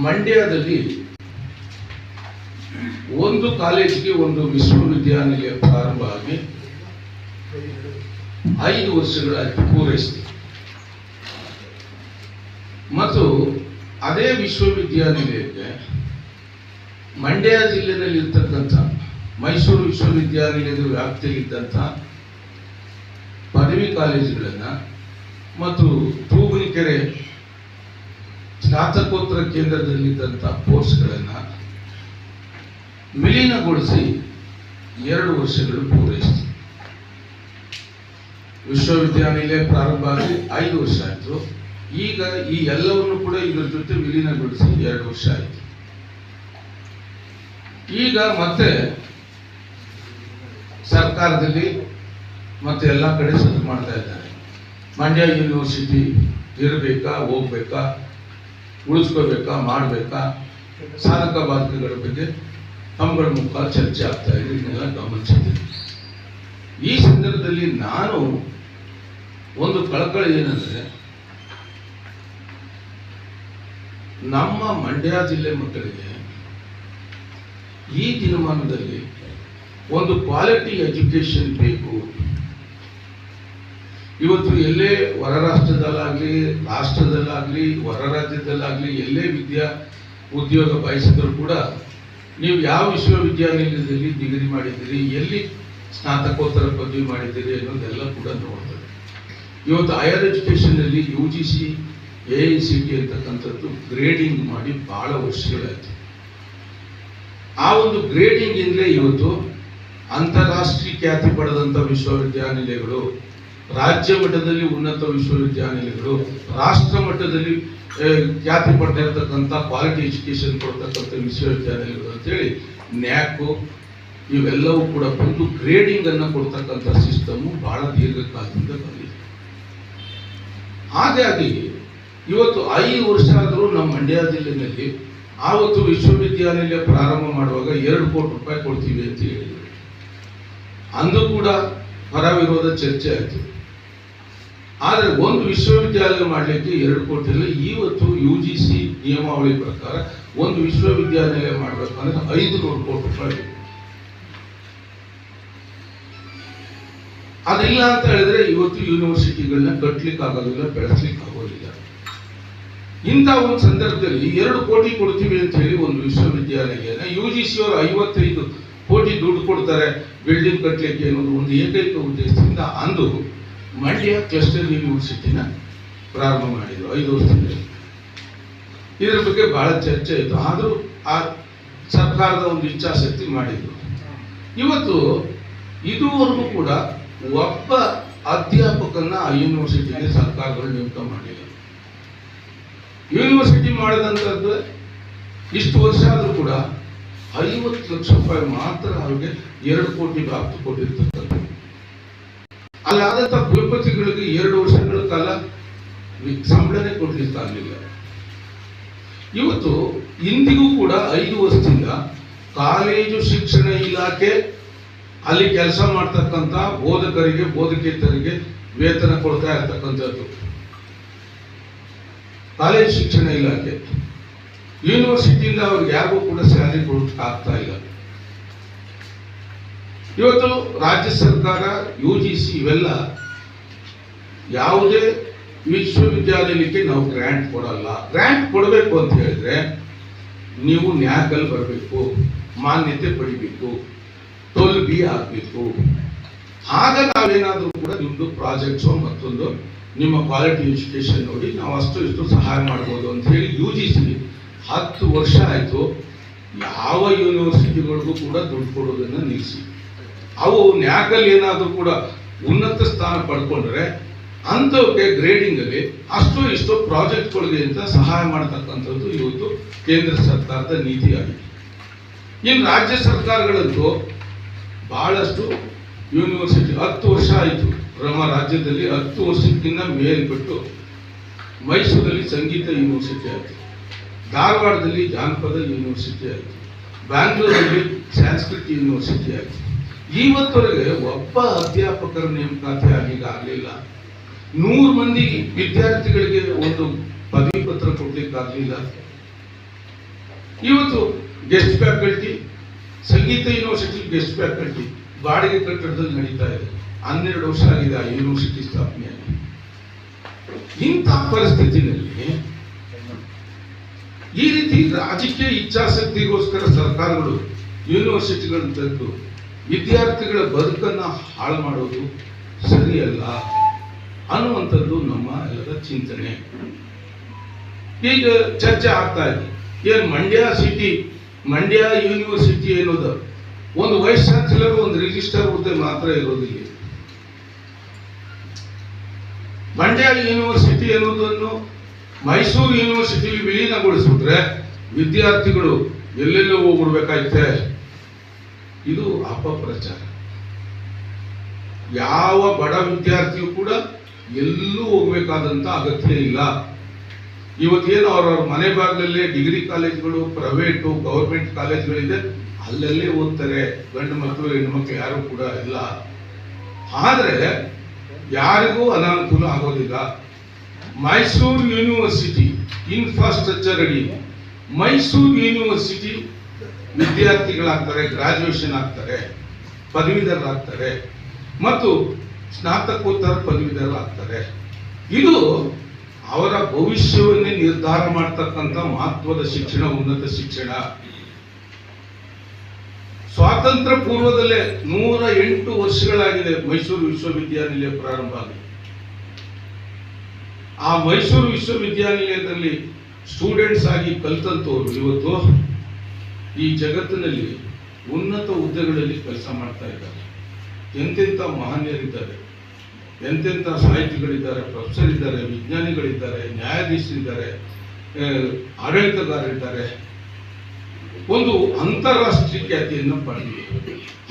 ಮಂಡ್ಯದಲ್ಲಿ ಒಂದು ಕಾಲೇಜಿಗೆ ಒಂದು ವಿಶ್ವವಿದ್ಯಾನಿಲಯ ಪ್ರಾರಂಭ ಆಗಿ ಐದು ವರ್ಷಗಳ ಪೂರೈಸಿದೆ. ಮತ್ತು ಅದೇ ವಿಶ್ವವಿದ್ಯಾನಿಲಯಕ್ಕೆ ಮಂಡ್ಯ ಜಿಲ್ಲೆಯಲ್ಲಿ ಇರ್ತಕ್ಕಂಥ ಮೈಸೂರು ವಿಶ್ವವಿದ್ಯಾನಿಲಯದ ವ್ಯಾಪ್ತಿಯಲ್ಲಿದ್ದಂಥ ಪದವಿ ಕಾಲೇಜುಗಳನ್ನು ಮತ್ತು ತೂಗುನಿಕೆರೆ ಸ್ನಾತಕೋತ್ತರ ಕೇಂದ್ರದಲ್ಲಿದ್ದಂಥ ಕೋರ್ಸ್ಗಳನ್ನು ವಿಲೀನಗೊಳಿಸಿ ಎರಡು ವರ್ಷಗಳು ಪೂರೈಸಿತು ವಿಶ್ವವಿದ್ಯಾನಿಲಯ ಪ್ರಾರಂಭ ಆಗಿ ಐದು ವರ್ಷ ಆಯಿತು. ಈಗ ಈ ಎಲ್ಲವನ್ನು ಕೂಡ ಇದರ ಜೊತೆ ವಿಲೀನಗೊಳಿಸಿ ಎರಡು ವರ್ಷ ಆಯಿತು. ಈಗ ಮತ್ತೆ ಸರ್ಕಾರದಲ್ಲಿ ಮತ್ತೆ ಎಲ್ಲ ಕಡೆ ಸದ್ದು ಮಾಡ್ತಾ ಇದ್ದಾರೆ. ಮಂಡ್ಯ ಯೂನಿವರ್ಸಿಟಿ ಇರಬೇಕಾ, ಹೋಗ್ಬೇಕಾ? ಉಳಿಸ್ಕೋಬೇಕಾ, ಮಾಡಬೇಕಾ? ಸಾಧಕ ಬಾಧಕಗಳ ಬಗ್ಗೆ ತಮ್ಮಗಳ ಮುಖ ಚರ್ಚೆ ಆಗ್ತಾ ಇದೆ, ಇದನ್ನೆಲ್ಲ ಗಮನಿಸಿದ್ದೀನಿ ಈ ಸಂದರ್ಭದಲ್ಲಿ ನಾನು ಒಂದು ಕಳಕಳಿ ಏನಂದರೆ, ನಮ್ಮ ಮಂಡ್ಯ ಜಿಲ್ಲೆ ಮಕ್ಕಳಿಗೆ ಈ ದಿನಮಾನದಲ್ಲಿ ಒಂದು ಕ್ವಾಲಿಟಿ ಎಜುಕೇಷನ್ ಬೇಕು ಇವತ್ತು ಎಲ್ಲೇ ಹೊರ ರಾಷ್ಟ್ರದಲ್ಲಾಗ್ಲಿ ರಾಷ್ಟ್ರದಲ್ಲಾಗಲಿ ಹೊರ ರಾಜ್ಯದಲ್ಲಾಗಲಿ ಎಲ್ಲೇ ವಿದ್ಯಾ ಉದ್ಯೋಗ ಬಯಸಿದ್ರು ಕೂಡ ನೀವು ಯಾವ ವಿಶ್ವವಿದ್ಯಾನಿಲಯದಲ್ಲಿ ಡಿಗ್ರಿ ಮಾಡಿದ್ದೀರಿ, ಎಲ್ಲಿ ಸ್ನಾತಕೋತ್ತರ ಪದವಿ ಮಾಡಿದ್ದೀರಿ ಅನ್ನೋದೆಲ್ಲ ಕೂಡ ನೋಡ್ತಾರೆ. ಇವತ್ತು higher ಎಜುಕೇಷನ್ನಲ್ಲಿ U G C, A I C T ಅಂತಕ್ಕಂಥದ್ದು ಗ್ರೇಡಿಂಗ್ ಮಾಡಿ ಬಹಳ ವರ್ಷಗಳಾಯಿತು. ಆ ಒಂದು ಗ್ರೇಡಿಂಗ್ ಇಂದಲೇ ಇವತ್ತು ಅಂತಾರಾಷ್ಟ್ರೀಯ ಖ್ಯಾತಿ ಪಡೆದಂಥ ವಿಶ್ವವಿದ್ಯಾನಿಲಯಗಳು ರಾಜ್ಯ ಮಟ್ಟದಲ್ಲಿ ಉನ್ನತ ವಿಶ್ವವಿದ್ಯಾನಿಲಯಗಳು, ರಾಷ್ಟ್ರ ಮಟ್ಟದಲ್ಲಿ ಖ್ಯಾತಿ ಇರತಕ್ಕಂಥ ಕ್ವಾಲಿಟಿ ಎಜುಕೇಶನ್ ಕೊಡ್ತಕ್ಕಂಥ ವಿಶ್ವವಿದ್ಯಾನಿಲಯಗಳು ಅಂತೇಳಿ ನ್ಯಾಕು ಇವೆಲ್ಲವೂ ಕೂಡ ಬಂದು ಗ್ರೇಡಿಂಗ್ ಅನ್ನು ಕೊಡ್ತಕ್ಕಂಥ ಸಿಸ್ಟಮು ಬಹಳ ದೀರ್ಘಕಾಲದಿಂದ ಬಂದಿದೆ. ಹಾಗಾಗಿ ಇವತ್ತು ಐದು ವರ್ಷ ಆದರೂ ನಮ್ಮ ಮಂಡ್ಯ ಜಿಲ್ಲೆಯಲ್ಲಿ ಆವತ್ತು ವಿಶ್ವವಿದ್ಯಾನಿಲಯ ಪ್ರಾರಂಭ ಮಾಡುವಾಗ ಎರಡು ಕೋಟಿ ರೂಪಾಯಿ ಕೊಡ್ತೀವಿ ಅಂತ ಹೇಳಿದ್ರು. ಅಂದು ಕೂಡ ಪರ ವಿರೋಧ ಚರ್ಚೆ ಆಯಿತು. ಆದರೆ ಒಂದು ವಿಶ್ವವಿದ್ಯಾಲಯ ಮಾಡಲಿಕ್ಕೆ ಎರಡು ಕೋಟಿ ಇಲ್ಲ ಇವತ್ತು ಯು ಜಿ ಸಿ ನಿಯಮಾವಳಿ ಪ್ರಕಾರ ಒಂದು ವಿಶ್ವವಿದ್ಯಾಲಯ ಮಾಡಬೇಕಂದ್ರೆ ಐದು ನೂರು ಕೋಟಿ ರೂಪಾಯಿ. ಅದಿಲ್ಲ ಅಂತ ಹೇಳಿದ್ರೆ ಇವತ್ತು ಯೂನಿವರ್ಸಿಟಿಗಳನ್ನ ಕಟ್ಟಲಿಕ್ಕೆ ಆಗೋದಿಲ್ಲ ಬೆಳೆಸ್ಲಿಕ್ಕೆ ಆಗೋದಿಲ್ಲ ಇಂಥ ಒಂದು ಸಂದರ್ಭದಲ್ಲಿ ಎರಡು ಕೋಟಿ ಕೊಡ್ತೀವಿ ಅಂತ ಹೇಳಿ ಒಂದು ವಿಶ್ವವಿದ್ಯಾಲಯನ ಯು ಜಿ ಸಿ ಅವರು ಐವತ್ತೈದು ಕೋಟಿ ದುಡ್ಡು ಕೊಡ್ತಾರೆ ಬಿಲ್ಡಿಂಗ್ ಕಟ್ಟಲಿಕ್ಕೆ ಅನ್ನೋದು ಒಂದು ಏಕೈಕ ಉದ್ದೇಶದಿಂದ ಅಂದು ಮಂಡ್ಯ ಕ್ಲಸ್ಟರ್ ಯೂನಿವರ್ಸಿಟಿನ ಪ್ರಾರಂಭ ಮಾಡಿದ್ರು ಐದು ವರ್ಷದಲ್ಲಿ. ಇದರ ಬಗ್ಗೆ ಬಹಳ ಚರ್ಚೆ ಇತ್ತು. ಆದರೂ ಆ ಸರ್ಕಾರದ ಒಂದು ಇಚ್ಛಾಶಕ್ತಿ ಮಾಡಿದರು. ಇವತ್ತು ಇದುವರೆಗೂ ಕೂಡ ಒಬ್ಬ ಅಧ್ಯಾಪಕನ ಆ ಯೂನಿವರ್ಸಿಟಿಗೆ ಸರ್ಕಾರಗಳು ನೇಮಕ ಮಾಡಿಲ್ಲ. ಯೂನಿವರ್ಸಿಟಿ ಮಾಡಿದಂಥದ್ದು ಇಷ್ಟು ವರ್ಷ ಆದರೂ ಕೂಡ ಐವತ್ತು ಲಕ್ಷ ರೂಪಾಯಿ ಮಾತ್ರ ಅವ್ರಿಗೆ ಎರಡು ಕೋಟಿ ವ್ಯಾಪ್ತಿ ಕೊಟ್ಟಿರ್ತಕ್ಕಂಥ ಅಲ್ಲಾದಂಥ ಕುಲಪತಿಗಳಿಗೆ ಎರಡು ವರ್ಷಗಳ ಕಾಲ ಸಂಬಳನೆ ಕೊಡ್ಲಿಕ್ಕಾಗಲಿಲ್ಲ. ಇವತ್ತು ಇಂದಿಗೂ ಕೂಡ ಐದು ವರ್ಷದಿಂದ ಕಾಲೇಜು ಶಿಕ್ಷಣ ಇಲಾಖೆ ಅಲ್ಲಿ ಕೆಲಸ ಮಾಡ್ತಕ್ಕಂಥ ಬೋಧಕರಿಗೆ, ಬೋಧಕೇತರಿಗೆ ವೇತನ ಕೊಡ್ತಾ ಇರ್ತಕ್ಕಂಥದ್ದು. ಕಾಲೇಜು ಶಿಕ್ಷಣ ಇಲಾಖೆ. ಯೂನಿವರ್ಸಿಟಿಯಿಂದ ಅವ್ರಿಗೆ ಯಾರಿಗೂ ಕೂಡ ಸ್ಯಾಲರಿ ಕೊಡ್ತಾ ಇಲ್ಲ. ಇವತ್ತು ರಾಜ್ಯ ಸರ್ಕಾರ, ಯು ಜಿ ಸಿ ಇವೆಲ್ಲ ಯಾವುದೇ ವಿಶ್ವವಿದ್ಯಾಲಯಕ್ಕೆ ನಾವು ಗ್ರ್ಯಾಂಟ್ ಕೊಡಲ್ಲ. ಗ್ರ್ಯಾಂಟ್ ಕೊಡಬೇಕು ಅಂತ ಹೇಳಿದ್ರೆ ನೀವು ನ್ಯಾಕಲ್ಲಿ ಬರಬೇಕು, ಮಾನ್ಯತೆ ಪಡಿಬೇಕು ಟೋಲ್ ಬಿ ಆಗಬೇಕು. ಆಗ ನಾವೇನಾದರೂ ಕೂಡ ನಿಮ್ಮದು ಪ್ರಾಜೆಕ್ಟ್ಸು ಮತ್ತೊಂದು ನಿಮ್ಮ ಕ್ವಾಲಿಟಿ ಎಜುಕೇಷನ್ ನೋಡಿ ನಾವು ಅಷ್ಟು ಇಷ್ಟು ಸಹಾಯ ಮಾಡ್ಬೋದು ಅಂತ ಹೇಳಿ ಯು ಜಿ ಸಿ ಹತ್ತು ವರ್ಷ ಆಯಿತು. ಯಾವ ಯೂನಿವರ್ಸಿಟಿಗಳಿಗೂ ಕೂಡ ದುಡ್ಡು ಕೊಡೋದನ್ನು ನಿಲ್ಲಿಸಿ. ಅವು ನ್ಯಾಕಲ್ಲಿ ಏನಾದರೂ ಕೂಡ ಉನ್ನತ ಸ್ಥಾನ ಪಡ್ಕೊಂಡ್ರೆ ಅಂಥವಕ್ಕೆ ಗ್ರೇಡಿಂಗಲ್ಲಿ ಅಷ್ಟು ಇಷ್ಟು ಪ್ರಾಜೆಕ್ಟ್ಗಳಿಗೆ ಅಂತ ಸಹಾಯ ಮಾಡತಕ್ಕಂಥದ್ದು ಇವತ್ತು ಕೇಂದ್ರ ಸರ್ಕಾರದ ನೀತಿಯಾಗಿದೆ. ಇನ್ನು ರಾಜ್ಯ ಸರ್ಕಾರಗಳಂತೂ ಬಹಳಷ್ಟು ಯೂನಿವರ್ಸಿಟಿ ಹತ್ತು ವರ್ಷ ಆಯಿತು ನಮ್ಮ ರಾಜ್ಯದಲ್ಲಿ ಹತ್ತು ವರ್ಷಕ್ಕಿಂತ ಮೇಲ್ಬಿಟ್ಟು ಮೈಸೂರಲ್ಲಿ ಸಂಗೀತ ಯೂನಿವರ್ಸಿಟಿ ಆಯಿತು. ಧಾರವಾಡದಲ್ಲಿ ಜಾನಪದ ಯೂನಿವರ್ಸಿಟಿ ಆಯಿತು. ಬ್ಯಾಂಗ್ಳೂರಲ್ಲಿ ಸಂಸ್ಕೃತಿ ಯೂನಿವರ್ಸಿಟಿ ಆಯಿತು. ಇವತ್ತವರೆಗೆ ಒಬ್ಬ ಅಧ್ಯಾಪಕರ ನೇಮಕಾತಿ ಆಗಲಿಲ್ಲ ಆಗಲಿಲ್ಲ. ನೂರು ಮಂದಿ ವಿದ್ಯಾರ್ಥಿಗಳಿಗೆ ಒಂದು ಪದವಿ ಪತ್ರ ಕೊಡ್ಲಿಕ್ಕಾಗಲಿಲ್ಲ ಇವತ್ತು ಗೆಸ್ಟ್ ಫ್ಯಾಕಲ್ಟಿ ಸಂಗೀತ ಯೂನಿವರ್ಸಿಟಿ ಗೆಸ್ಟ್ ಫ್ಯಾಕಲ್ಟಿ ಬಾಡಿಗೆ ಕಟ್ಟಡದಲ್ಲಿ ನಡೀತಾ ಇದೆ. ಹನ್ನೆರಡು ವರ್ಷ ಆಗಿದೆ ಆ ಯೂನಿವರ್ಸಿಟಿ ಸ್ಥಾಪನೆಯಾಗಿ ಇಂಥ ಪರಿಸ್ಥಿತಿನಲ್ಲಿ ಈ ರೀತಿ ರಾಜಕೀಯ ಇಚ್ಛಾಶಕ್ತಿಗೋಸ್ಕರ ಸರ್ಕಾರಗಳು ಯೂನಿವರ್ಸಿಟಿಗಳನ್ನು ತೆಗೆದು ವಿದ್ಯಾರ್ಥಿಗಳ ಬದುಕನ್ನು ಹಾಳು ಮಾಡೋದು ಸರಿಯಲ್ಲ ಅನ್ನುವಂಥದ್ದು ನಮ್ಮ ಎಲ್ಲರ ಚಿಂತನೆ. ಈಗ ಚರ್ಚೆ ಆಗ್ತಾ ಇದೆ. ಏನು ಮಂಡ್ಯ ಸಿಟಿ ಮಂಡ್ಯ ಯೂನಿವರ್ಸಿಟಿ ಅನ್ನೋದು ಒಂದು ವೈಸ್ ಚಾನ್ಸಲರ್ ಒಂದು ರಿಜಿಸ್ಟರ್ ಹುದ್ದೆ ಮಾತ್ರ ಇರೋದಿಲ್ಲ ಮಂಡ್ಯ ಯೂನಿವರ್ಸಿಟಿ ಅನ್ನೋದನ್ನು ಮೈಸೂರು ಯೂನಿವರ್ಸಿಟಿಲಿ ವಿಲೀನಗೊಳಿಸಿದ್ರೆ ವಿದ್ಯಾರ್ಥಿಗಳು ಎಲ್ಲೆಲ್ಲೋ ಹೋಗ್ಬಿಡ್ಬೇಕಾಯ್ತೆ? ಇದು ಅಪಪ್ರಚಾರ ಯಾವ ಬಡ ವಿದ್ಯಾರ್ಥಿಯು ಕೂಡ ಎಲ್ಲೂ ಹೋಗ್ಬೇಕಾದಂತ ಅಗತ್ಯ ಇಲ್ಲ. ಇವತ್ತೇನು ಅವ್ರವ್ರ ಮನೆ ಭಾಗದಲ್ಲೇ ಡಿಗ್ರಿ ಕಾಲೇಜ್ಗಳು, ಪ್ರೈವೇಟು, ಗೌರ್ಮೆಂಟ್ ಕಾಲೇಜ್ಗಳಿದೆ, ಅಲ್ಲಲ್ಲೇ ಓದ್ತಾರೆ. ಗಂಡು ಮಕ್ಕಳು, ಹೆಣ್ಣು ಮಕ್ಕಳು ಯಾರು ಕೂಡ ಇಲ್ಲ. ಆದರೆ ಯಾರಿಗೂ ಅನಾನುಕೂಲ ಆಗೋದಿಲ್ಲ. ಮೈಸೂರು ಯೂನಿವರ್ಸಿಟಿ ಇನ್ಫ್ರಾಸ್ಟ್ರಕ್ಚರ್ ಅಡಿ, ಮೈಸೂರು ಯೂನಿವರ್ಸಿಟಿ ವಿದ್ಯಾರ್ಥಿಗಳಾಗ್ತಾರೆ ಗ್ರಾಜುಯೇಷನ್ ಆಗ್ತಾರೆ, ಪದವೀಧರರಾಗ್ತಾರೆ, ಮತ್ತು ಸ್ನಾತಕೋತ್ತರ ಪದವೀಧರರಾಗ್ತಾರೆ. ಇದು ಅವರ ಭವಿಷ್ಯವನ್ನೇ ನಿರ್ಧಾರ ಮಾಡ್ತಕ್ಕಂಥ ಮಹತ್ವದ ಶಿಕ್ಷಣ, ಉನ್ನತ ಶಿಕ್ಷಣ. ಸ್ವಾತಂತ್ರ್ಯ ಪೂರ್ವದಲ್ಲೇ ನೂರ ಎಂಟು ವರ್ಷಗಳಾಗಿದೆ ಮೈಸೂರು ವಿಶ್ವವಿದ್ಯಾನಿಲಯ ಪ್ರಾರಂಭ ಆಗಿದೆ ಆ ಮೈಸೂರು ವಿಶ್ವವಿದ್ಯಾನಿಲಯದಲ್ಲಿ ಸ್ಟೂಡೆಂಟ್ಸ್ ಆಗಿ ಕಲ್ತಂತವ್ರು ಇವತ್ತು. ಈ ಜಗತ್ತಿನಲ್ಲಿ ಉನ್ನತ ಹುದ್ದೆಗಳಲ್ಲಿ ಕೆಲಸ ಮಾಡ್ತಾ ಇದ್ದಾರೆ. ಎಂತೆಂಥ ಮಹನೀಯರಿದ್ದಾರೆ. ಎಂತೆಂಥ ಸಾಹಿತಿಗಳಿದ್ದಾರೆ, ಪ್ರೊಫೆಸರ್ ಇದ್ದಾರೆ, ವಿಜ್ಞಾನಿಗಳಿದ್ದಾರೆ, ನ್ಯಾಯಾಧೀಶರಿದ್ದಾರೆ ಆಡಳಿತಗಾರರಿದ್ದಾರೆ. ಒಂದು ಅಂತಾರಾಷ್ಟ್ರೀಯ ಖ್ಯಾತಿಯನ್ನು ಪಡೆದಿದೆ.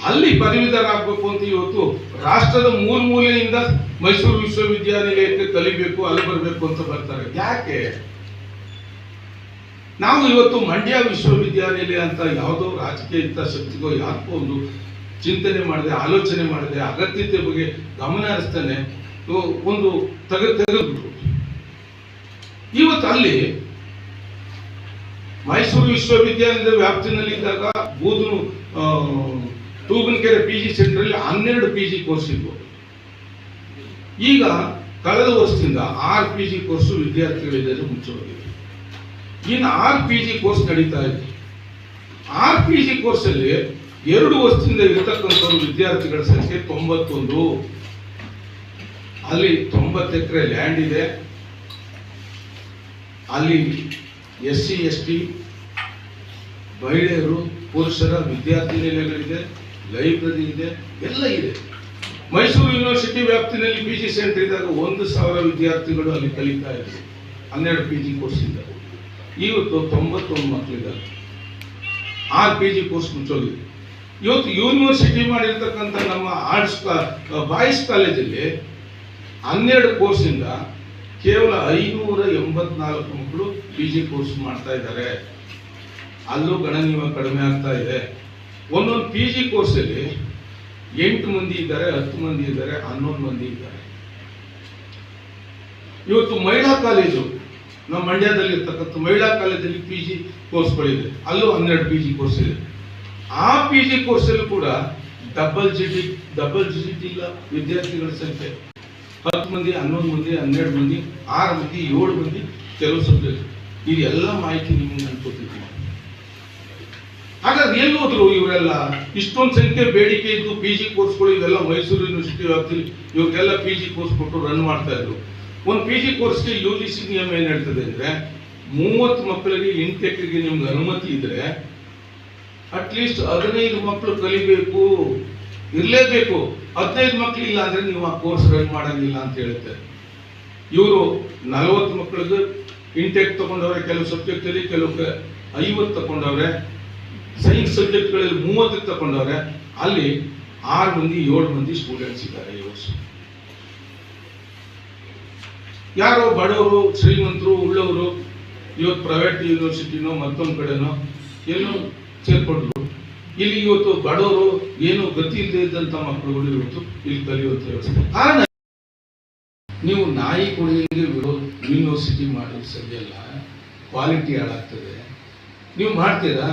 ಅಲ್ಲಿ ಪದವೀಧರಾಗಬೇಕು ಅಂತ ಇವತ್ತು ರಾಷ್ಟ್ರದ ಮೂಲ ಮೂಲೆಯಿಂದ ಮೈಸೂರು ವಿಶ್ವವಿದ್ಯಾನಿಲಯಕ್ಕೆ ಕಲಿಬೇಕು, ಅಲ್ಲಿ ಬರಬೇಕು ಅಂತ ಬರ್ತಾರೆ. ಯಾಕೆ? ನಾವು ಇವತ್ತು ಮಂಡ್ಯ ವಿಶ್ವವಿದ್ಯಾನಿಲಯ ಅಂತ ಯಾವುದೋ ರಾಜಕೀಯ ಶಕ್ತಿಗೋ ಯಾಕೋ ಒಂದು ಚಿಂತನೆ ಮಾಡಿದೆ, ಆಲೋಚನೆ ಮಾಡಿದೆ, ಅಗತ್ಯತೆ ಬಗ್ಗೆ ಗಮನ ಹರಿಸ್ತಾನೆ. ಒಂದು ತೆಗೆದು ತೆಗೆದ್ಬಿಟ್ರು ಇವತ್ತು ಅಲ್ಲಿ ಮೈಸೂರು ವಿಶ್ವವಿದ್ಯಾಲಯದ ವ್ಯಾಪ್ತಿನಲ್ಲಿದ್ದಾಗ ಬೂದನು ತೂಗನಕೆರೆ ಪಿ ಜಿ ಸೆಂಟ್ರಲ್ಲಿ ಹನ್ನೆರಡು ಪಿ ಜಿ ಕೋರ್ಸ್ ಇದ್ವು. ಈಗ ಕಳೆದ ವರ್ಷದಿಂದ ಆರ್ ಪಿ ಜಿ ಕೋರ್ಸು ವಿದ್ಯಾರ್ಥಿಗಳಿದ್ದಾರೆ ಮುಚ್ಚೋಗಿದೆ ಇನ್ನು ಆರ್ ಪಿ ಜಿ ಕೋರ್ಸ್ ನಡೀತಾ ಇದೆ. ಆರ್ ಪಿ ಜಿ ಕೋರ್ಸಲ್ಲಿ ಎರಡು ವರ್ಷದಿಂದ ಇರತಕ್ಕಂಥವ್ರು ವಿದ್ಯಾರ್ಥಿಗಳ ಸಂಖ್ಯೆ ತೊಂಬತ್ತೊಂದು. ಅಲ್ಲಿ ತೊಂಬತ್ತು ಎಕರೆ ಲ್ಯಾಂಡ್ ಇದೆ. ಅಲ್ಲಿ ಎಸ್ ಸಿ ಎಸ್ ಟಿ ಮಹಿಳೆಯರು, ಪುರುಷರ ವಿದ್ಯಾರ್ಥಿ ನಿಲಯಗಳಿದೆ, ಲೈಬ್ರರಿ ಇದೆ, ಎಲ್ಲ ಇದೆ. ಮೈಸೂರು ಯೂನಿವರ್ಸಿಟಿ ವ್ಯಾಪ್ತಿನಲ್ಲಿ ಪಿ ಜಿ ಸೆಂಟರ್ ಇದ್ದಾಗ ಒಂದು ಸಾವಿರ ವಿದ್ಯಾರ್ಥಿಗಳು ಅಲ್ಲಿ ಕಲಿತಾ ಇದ್ದಾರೆ ಹನ್ನೆರಡು ಪಿ ಜಿ ಕೋರ್ಸ್ ಇದ್ದ ಇವತ್ತು ತೊಂಬತ್ತೊಂದು ಮಕ್ಕಳಿದ್ದಾರೆ ಆರು ಪಿ ಜಿ ಕೋರ್ಸ್ ಮುಚ್ಚೋಗಿದೆ ಇವತ್ತು ಯೂನಿವರ್ಸಿಟಿ ಮಾಡಿರ್ತಕ್ಕಂಥ ನಮ್ಮ ಆರ್ಟ್ಸ್ ಬಾಯ್ಸ್ ಕಾಲೇಜಲ್ಲಿ ಹನ್ನೆರಡು ಕೋರ್ಸಿಂದ ಕೇವಲ ಐನೂರ ಎಂಬತ್ನಾಲ್ಕು ಮಕ್ಕಳು ಪಿ ಜಿ ಕೋರ್ಸ್ ಮಾಡ್ತಾ ಇದ್ದಾರೆ. ಅಲ್ಲೂ ಗಣನೀಯ ಕಡಿಮೆ ಆಗ್ತಾ ಇದೆ. ಒಂದೊಂದು ಪಿ ಜಿ ಕೋರ್ಸಲ್ಲಿ ಎಂಟು ಮಂದಿ ಇದ್ದಾರೆ, ಹತ್ತು ಮಂದಿ ಇದ್ದಾರೆ, ಹನ್ನೊಂದು ಮಂದಿ ಇದ್ದಾರೆ. ಇವತ್ತು ಮಹಿಳಾ ಕಾಲೇಜು ನಮ್ಮ ಮಂಡ್ಯದಲ್ಲಿ ಇರ್ತಕ್ಕಂಥ ಮಹಿಳಾ ಕಾಲೇಜಲ್ಲಿ ಪಿ ಜಿ ಕೋರ್ಸ್ಗಳಿದೆ ಅಲ್ಲೂ ಹನ್ನೆರಡು ಪಿ ಜಿ ಕೋರ್ಸ್ ಇದೆ. ಆ ಪಿ ಜಿ ಕೋರ್ಸಲ್ಲೂ ಕೂಡ ಡಬಲ್ ಜಿಟಿ ಡಬಲ್ ಜಿಟಿ ಇಲ್ಲ, ವಿದ್ಯಾರ್ಥಿಗಳ ಸಂಖ್ಯೆ. ಹತ್ತು ಮಂದಿ, ಹನ್ನೊಂದು ಮಂದಿ, ಹನ್ನೆರಡು ಮಂದಿ, ಆರು ಮಂದಿ, ಏಳು ಮಂದಿ ಕೆಲವು ಸಬ್ಜೆಕ್ಟ್ ಇದೆಲ್ಲ ಮಾಹಿತಿ ನಿಮಗೆ ನಾನು ಕೊಟ್ಟಿದ್ದೀನಿ. ಹಾಗಾದ್ರೆ ಎಲ್ಲಿ ಹೋದ್ರು ಇವರೆಲ್ಲ? ಇಷ್ಟೊಂದು ಸಂಖ್ಯೆ ಬೇಡಿಕೆ ಇದ್ದು ಪಿ ಜಿ ಕೋರ್ಸ್ಗಳು ಇವೆಲ್ಲ ಮೈಸೂರು ಯೂನಿವರ್ಸಿಟಿ ವ್ಯಾಪ್ತಿಯಲ್ಲಿ ಇವ್ರಿಗೆಲ್ಲ ಪಿ ಜಿ ಕೋರ್ಸ್ ಕೊಟ್ಟು ರನ್ ಮಾಡ್ತಾ ಇದ್ರು. ಒಂದು ಪಿ ಜಿ ಕೋರ್ಸ್ಗೆ ಯು ಜಿ ಸಿ ನಿಯಮ ಏನು ಹೇಳ್ತದೆ ಅಂದರೆ ಮೂವತ್ತು ಮಕ್ಕಳಿಗೆ ಇಂಟೆಕ್ಗೆ ನಿಮ್ಗೆ ಅನುಮತಿ ಇದ್ರೆ ಅಟ್ಲೀಸ್ಟ್ ಹದಿನೈದು ಮಕ್ಕಳು ಕಲಿಬೇಕು, ಇರಲೇಬೇಕು. ಹದಿನೈದು ಮಕ್ಕಳು ಇಲ್ಲ ಅಂದ್ರೆ ನೀವು ಆ ಕೋರ್ಸ್ ರನ್ ಮಾಡಂಗಿಲ್ಲ ಅಂತ ಹೇಳುತ್ತೆ. ಇವರು ನಲವತ್ತು ಮಕ್ಕಳಿಗೆ ಇಂಟೆಕ್ ತಗೊಂಡವ್ರೆ, ಕೆಲವು ಸಬ್ಜೆಕ್ಟಲ್ಲಿ ಕೆಲವು ಐವತ್ತು ತಗೊಂಡವ್ರೆ ಸೈನ್ಸ್ ಸಬ್ಜೆಕ್ಟ್ಗಳಲ್ಲಿ ಮೂವತ್ತಕ್ಕೆ ತಗೊಂಡವ್ರೆ, ಅಲ್ಲಿ ಆರು ಮಂದಿ, ಏಳು ಮಂದಿ ಸ್ಟೂಡೆಂಟ್ಸ್ ಇದ್ದಾರೆ ಈ ವರ್ಷ. ಯಾರೋ ಬಡವರು, ಶ್ರೀಮಂತರು, ಉಳ್ಳವರು, ಇವತ್ತು ಪ್ರೈವೇಟ್ ಯೂನಿವರ್ಸಿಟಿನೋ ಮತ್ತೊಂದು ಕಡೆನೋ ಎಲ್ಲೋ ಸೇರ್ಕೊಂಡ್ರು. ಇಲ್ಲಿ ಇವತ್ತು ಬಡವರು ಏನು ಗತಿ ಇಲ್ಲದೆ ಇದ್ದಂತ ಮಕ್ಕಳುಗಳು ಇವತ್ತು ಇಲ್ಲಿ ಕಲಿಯುವಂತ ವ್ಯವಸ್ಥೆ. ಕಾರಣ ನೀವು ನಾಯಿ ವಿರೋಧ ಯೂನಿವರ್ಸಿಟಿ ಮಾಡೋದು ಸರಿಯಲ್ಲ ಕ್ವಾಲಿಟಿ ಹಾಳಾಗ್ತದೆ. ನೀವು ಮಾಡ್ತೀರಾ?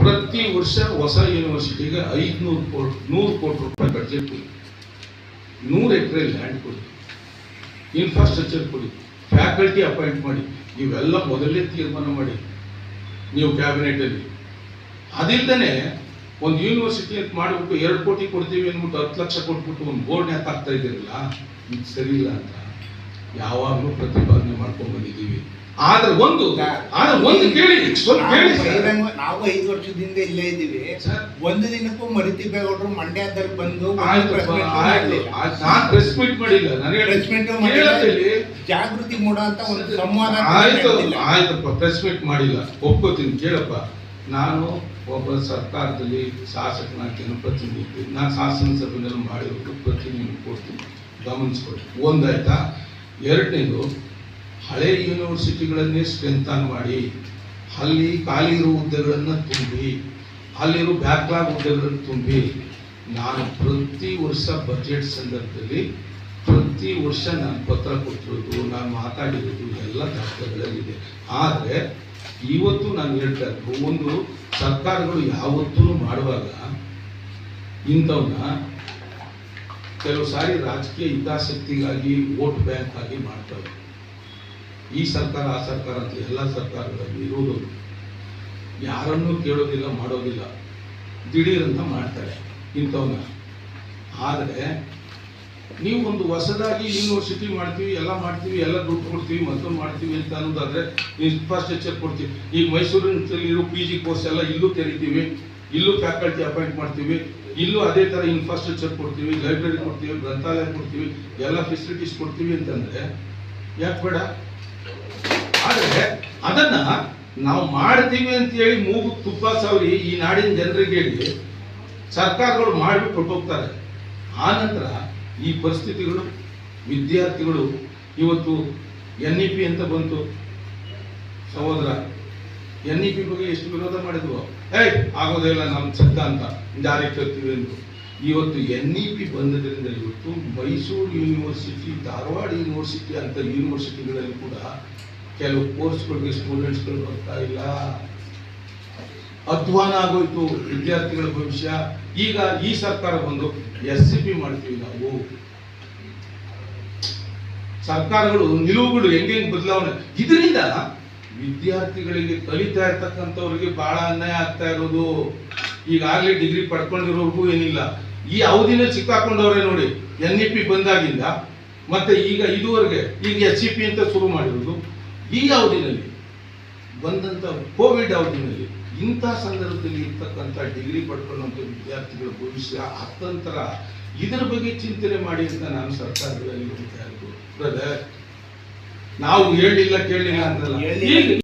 ಪ್ರತಿ ವರ್ಷ ಹೊಸ ಯೂನಿವರ್ಸಿಟಿಗೆ ಐದುನೂರು ಕೋಟಿ, ನೂರು ಕೋಟಿ ರೂಪಾಯಿ ಬಜೆಟ್ ನೂರು ಎಕರೆ ಲ್ಯಾಂಡ್ ಕೊಡಿ. ಇನ್ಫ್ರಾಸ್ಟ್ರಕ್ಚರ್ ಕೊಡಿ. ಫ್ಯಾಕಲ್ಟಿ ಅಪಾಯಿಂಟ್ ಮಾಡಿ. ನೀವೆಲ್ಲ ಮೊದಲೇ ತೀರ್ಮಾನ ಮಾಡಿ. ನೀವು ಕ್ಯಾಬಿನೆಟಲ್ಲಿ ಅದಿಲ್ಲದೆ ಒಂದು ಯೂನಿವರ್ಸಿಟಿ ಅಂತ ಮಾಡಿಬಿಟ್ಟು ಎರಡು ಕೋಟಿ ಕೊಡ್ತೀವಿ ಅಂದ್ಬಿಟ್ಟು ಹತ್ತು ಲಕ್ಷ ಕೊಟ್ಬಿಟ್ಟು ಒಂದು ಬೋರ್ಡ್ ಹಾಕ್ತಾ ಇದ್ದೀರಲ್ಲ, ಇದು ಸರಿ ಇಲ್ಲ ಅಂತ. ಯಾವಾಗಲೂ ಪ್ರತಿಪಾದನೆ ಮಾಡ್ಕೊಂಡು ಬಂದಿದ್ದೀವಿ. ಆದ್ರೆ ಒಂದು ಆದ್ರೆ ಒಂದು ಕೇಳಿ ಸ್ವಲ್ಪ ಕೇಳಿ ನಾವು ಐದು ವರ್ಷದಿಂದ ಇಲ್ಲೇ ಇದ್ದೀವಿ. ಒಂದು ದಿನಕ್ಕೂ ಮರಿತಿ ಬೇಗೌಡರು ಮಂಡ್ಯದಲ್ಲಿ ಬಂದು. ನಾನ್ ಪ್ರೆಸ್ ಮೀಟ್ ಮಾಡಿಲ್ಲ. ನನಗೆ ಪ್ರೆಸ್ ಮೀಟ್. ಜಾಗೃತಿ ಮೂಡ ಅಂತ ಒಂದು ಸಂವಾದ ಆಯ್ತು. ಆಯ್ತಪ್ಪ ಪ್ರೆಸ್ ಮೀಟ್ ಮಾಡಿಲ್ಲ. ಒಪ್ಕೋತೀನಿ ಕೇಳಪ್ಪ. ನಾನು ಒಬ್ಬ ಸರ್ಕಾರದಲ್ಲಿ ಶಾಸಕನಾಗಿ ಜನಪ್ರತಿನಿಧಿ ನಾನು ಶಾಸನ ಸಭೆಯಲ್ಲಿ ಮಾಡಿರೋದು ಪ್ರತಿನಿಧಿ ಕೊಡ್ತೀನಿ. ಗಮನಿಸ್ಕೊಡಿ ಒಂದಾಯ್ತಾ? ಎರಡನೇದು ಹಳೆ ಯೂನಿವರ್ಸಿಟಿಗಳನ್ನೇ ಸ್ಟ್ರೆಂಥನ್ ಮಾಡಿ, ಅಲ್ಲಿ ಖಾಲಿ ಇರೋ ಹುದ್ದೆಗಳನ್ನು ತುಂಬಿ, ಅಲ್ಲಿರೋ ಬ್ಯಾಕ್ಲಾಗ್ ಹುದ್ದೆಗಳನ್ನು ತುಂಬಿ, ನಾನು ಪ್ರತಿ ವರ್ಷ ಬಜೆಟ್ ಸಂದರ್ಭದಲ್ಲಿ, ಪ್ರತಿ ವರ್ಷ ನಾನು ಪತ್ರ ಕೊಟ್ಟಿರೋದು, ನಾನು ಮಾತಾಡಿರೋದು ಎಲ್ಲ ದಾಖಲೆಗಳಲ್ಲಿದೆ ಆದರೆ, ಇವತ್ತು ನಾನು ಹೇಳ್ತಾ ಒಂದು ಸರ್ಕಾರಗಳು ಯಾವತ್ತೂ ಮಾಡುವಾಗ ಇಂಥವನ್ನ ಕೆಲವು ಸಾರಿ ರಾಜಕೀಯ ಹಿತಾಸಕ್ತಿಗಾಗಿ ವೋಟ್ ಬ್ಯಾಂಕ್ ಆಗಿ ಮಾಡ್ತವೆ ಈ ಸರ್ಕಾರ, ಆ ಸರ್ಕಾರ ಅಂತ ಎಲ್ಲ ಸರ್ಕಾರಗಳಲ್ಲಿ ಇರುವುದು. ಯಾರನ್ನೂ ಕೇಳೋದಿಲ್ಲ, ಮಾಡೋದಿಲ್ಲ. ದಿಢೀರಂತ ಮಾಡ್ತಾರೆ ಇಂಥವನ್ನ ಆದರೆ ನೀವು ಒಂದು ಹೊಸದಾಗಿ ಯೂನಿವರ್ಸಿಟಿ ಮಾಡ್ತೀವಿ, ಎಲ್ಲ ಮಾಡ್ತೀವಿ, ಎಲ್ಲ ದುಡ್ಡು ಕೊಡ್ತೀವಿ, ಮತ್ತೊಂದು ಮಾಡ್ತೀವಿ ಅಂತ ಅನ್ನೋದಾದ್ರೆ ಇನ್ಫ್ರಾಸ್ಟ್ರಕ್ಚರ್ ಕೊಡ್ತೀವಿ. ಈಗ ಮೈಸೂರಿನಲ್ಲಿ ಇರೋ ಪಿ ಜಿ ಕೋರ್ಸ್ ಎಲ್ಲ ಇಲ್ಲೂ ತೆರಿತೀವಿ, ಇಲ್ಲೂ ಫ್ಯಾಕಲ್ಟಿ ಅಪಾಯಿಂಟ್ ಮಾಡ್ತೀವಿ, ಇಲ್ಲೂ ಅದೇ ಥರ ಇನ್ಫ್ರಾಸ್ಟ್ರಕ್ಚರ್ ಕೊಡ್ತೀವಿ ಲೈಬ್ರರಿ ಕೊಡ್ತೀವಿ, ಗ್ರಂಥಾಲಯ ಕೊಡ್ತೀವಿ, ಎಲ್ಲ ಫೆಸಿಲಿಟೀಸ್ ಕೊಡ್ತೀವಿ ಅಂತಂದರೆ, ಯಾಕೆ ಬೇಡ? ಆದರೆ ಅದನ್ನ ನಾವು ಮಾಡ್ತೀವಿ ಅಂತ ಹೇಳಿ ಮೂಗು ತುಪ್ಪ ಸವರಿ ಈ ನಾಡಿನ ಜನರಿಗೆ ಹೇಳಿ ಸರ್ಕಾರಗಳು ಮಾಡಿಬಿಟ್ಟು ಹೊರಟೋಗ್ತಾರೆ ಆ ನಂತರ ಈ ಪರಿಸ್ಥಿತಿಗಳು, ವಿದ್ಯಾರ್ಥಿಗಳು ಇವತ್ತು ಎನ್ ಇ ಪಿ ಅಂತ ಬಂತು. ಸಹೋದರ, ಎನ್ ಇ ಪಿ ಬಗ್ಗೆ ಎಷ್ಟು ವಿರೋಧ ಮಾಡಿದ್ರು ಏಯ್ ಆಗೋದಿಲ್ಲ ನಮ್ಮ ಸಿದ್ಧಾಂತ ಜಾರಿ ತರ್ತೀವಿ ಅಂತ ಇವತ್ತು ಎನ್ ಇ ಪಿ ಬಂದದ್ರಿಂದ ಇವತ್ತು ಮೈಸೂರು ಯೂನಿವರ್ಸಿಟಿ ಧಾರವಾಡ ಯೂನಿವರ್ಸಿಟಿ ಅಂತ ಯೂನಿವರ್ಸಿಟಿಗಳಲ್ಲಿ ಕೂಡ ಕೆಲವು ಕೋರ್ಸ್ಗಳಿಗೆ ಸ್ಟೂಡೆಂಟ್ಸ್ಗಳು ಬರ್ತಾ ಇಲ್ಲ. ಅಧ್ವಾನ ಆಗೋಯ್ತು, ವಿದ್ಯಾರ್ಥಿಗಳ ಭವಿಷ್ಯ. ಈಗ ಈ ಸರ್ಕಾರ ಬಂದು ಎಸ್ ಸಿ ಪಿ ಮಾಡ್ತೀವಿ ನಾವು. ಸರ್ಕಾರಗಳು, ನಿಲುವುಗಳು ಹೆಂಗೆ ಬದಲಾವಣೆ? ಇದರಿಂದ ವಿದ್ಯಾರ್ಥಿಗಳಿಗೆ ಕಲಿತಾ ಇರ್ತಕ್ಕಂಥವ್ರಿಗೆ ಬಹಳ ಅನ್ಯಾಯ ಆಗ್ತಾ ಇರೋದು. ಈಗಾಗಲೇ ಡಿಗ್ರಿ ಪಡ್ಕೊಂಡಿರೋರ್ಗೂ ಏನಿಲ್ಲ. ಈ ಅವಧಿನೇ ಸಿಕ್ಕಾಕೊಂಡವ್ರೆ ನೋಡಿ ಎನ್ ಇ ಪಿ ಬಂದಾಗಿಂದ, ಮತ್ತೆ ಈಗ ಇದುವರೆಗೆ ಈಗ ಎಸ್ ಸಿ ಪಿ ಅಂತ ಶುರು ಮಾಡಿರೋದು. ಈ ಅವಧಿನಲ್ಲಿ ಬಂದಂಥ ಕೋವಿಡ್ ಅವಧಿನಲ್ಲಿ, ಇಂಥ ಸಂದರ್ಭದಲ್ಲಿ ಇರ್ತಕ್ಕಂಥ ಡಿಗ್ರಿ ಪಡ್ಕೊಳ್ಳುವಂಥ ವಿದ್ಯಾರ್ಥಿಗಳ ಭವಿಷ್ಯ ಅತಂತ್ರ ಇದರ ಬಗ್ಗೆ ಚಿಂತನೆ ಮಾಡಿ ಅಂತ ನಾನು ಸರ್ಕಾರದಲ್ಲಿ ಹೇಳ್ತಾ ಇರೋದು. ಬ್ರದರ್ ನಾವು ಹೇಳಿಲ್ಲ ಕೇಳಿಲ್ಲ ಅಂತಲ್ಲ